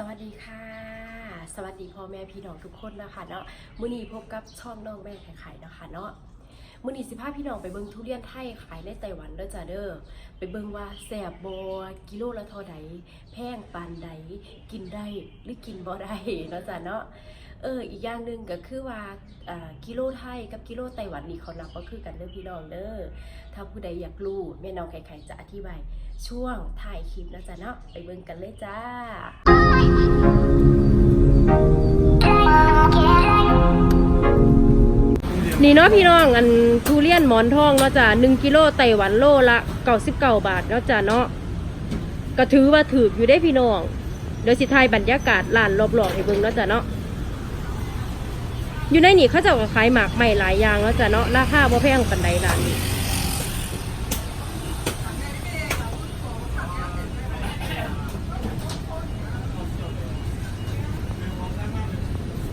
สวัสดีค่ะ สวัสดีพ่อแม่พี่น้องทุกคนนะคะเนาะมื้อนี้พบกับช่องน้องแม่ขายไข่นะคะเนาะมื้อนี้สิพาพี่น้องไปเบิ่งทุเรียนไทยขายในไต้หวันเด้อจ้าเด้อไปเบิ่งว่าแซ่บบ่กิโลละเท่าใดแพงปานใดกินได้หรือกินบ่ได้เนาะจ้าเนาะ เอออีกอย่างหนึ่งก็คือว่ากิโลไทยกับกิโลไต้หวันนี่เขานับก็คือกันเด้อพี่น้องเด้อถ้าผู้ใดอยากรู้แม่น้องไข่ไข่จะอธิบาย ช่วงถ่ายคลิปนะจ๊ะเนาะไปเบิ่งกันเลยจ้า นี่เนาะพี่น้องอันทุเรียนหมอนทองเนาะจ้ะหนึ่งกิโลไต้หวันโลละเก้าสิบเก้าบาทเนาะจ้ะเนาะก็ถือว่าถืออยู่ได้พี่น้องเดี๋ยวสิทายบรรยากาศร้านรอบๆให้เบิ่งเนาะจ้ะเนาะ อยู่ในนี่เขาเจะก็ขายหมากใหม่หลายอย่างเนาะจ้ะเนาะราคาบ่แพงปานใดร้านนี้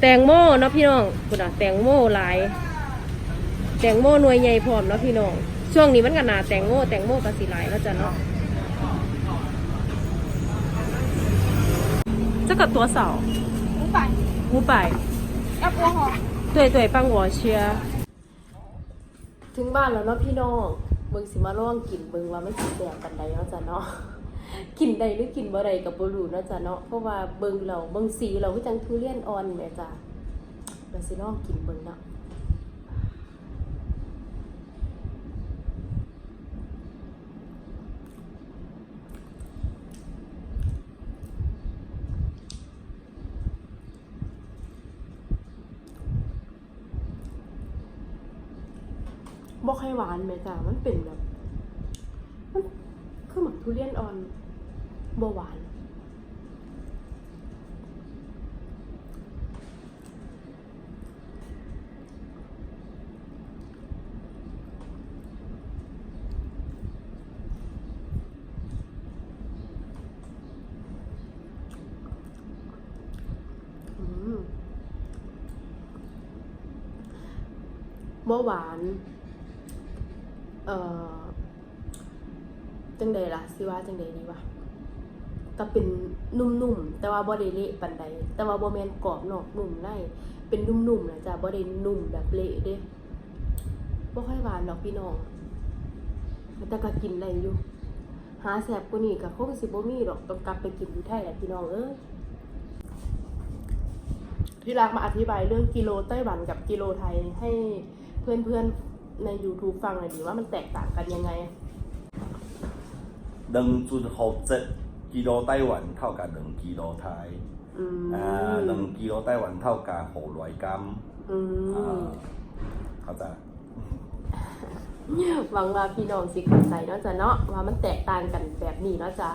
แตงโมเนาะพี่น้องคุณอ่ะแตงโมหลาย แตงโมหน่วยใหญ่พร้อมเนาะพี่น้อง ช่วงนี้มันก็นาแตงโมแตงโมก็สิหลายแล้วจ้ะเนาะ这个多少？五百，五百。 要拨好。对对，帮我切。ถึงบ้านแล้วเนาะพี่น้องเบิ่งสิมาลองกินเบิ่งว่ามันสิแซ่บปานใดเนาะจ้ะเนาะ กินได้หรือกินบ่ได้ก็บ่รู้เนาะจ้ะเนาะเพราะว่าเบิ่งเราเบิ่งสีเราคือจังทุเรียนอ่อนแหม่จ้ะเดี๋ยวสิลองกินเบิ่งเนาะ บ่ค่อยหวานแหม่จ้ะมันเป็นแบบมันคือหมักทุเรียนอ่อนบ่หวานบ่หวาน เอ่อจังใดล่ะสิว่าจังใดดีวะก็เป็นนุ่มๆแต่ว่าบ่ได้เละปานใดแต่ว่าบ่แม่นกรอบนอกนุ่มในเป็นนุ่มๆนะจ้ะบ่ได้นุ่มแบบเละเด้บ่ค่อยหวานดอกพี่น้องแต่ก็กินได้อยู่หาแซ่บกว่านี้ก็คงสิบ่มีดอกต้องกลับไปกินอยู่ไทยแหละพี่น้องเอ้ยที่รักมาอธิบายเรื่องกิโลไต้หวันกับกิโลไทยให้เพื่อนๆ ใน YouTube ฟังหน่อยดีว่ามันแตกต่างกันยังไงหองจุดหกเจ็ดกิโลไต้หวันเท่ากับหองกิโลไทยอ่าหองกิโลไต้หวันเท่ากับหกร้อยกรัมอ่าเข้าใจหวังว่าพี่น้องสิเข้าใจเนาะจ้ะเนาะว่ามันแตกต่างกันแบบนี้เนาะจ้ะ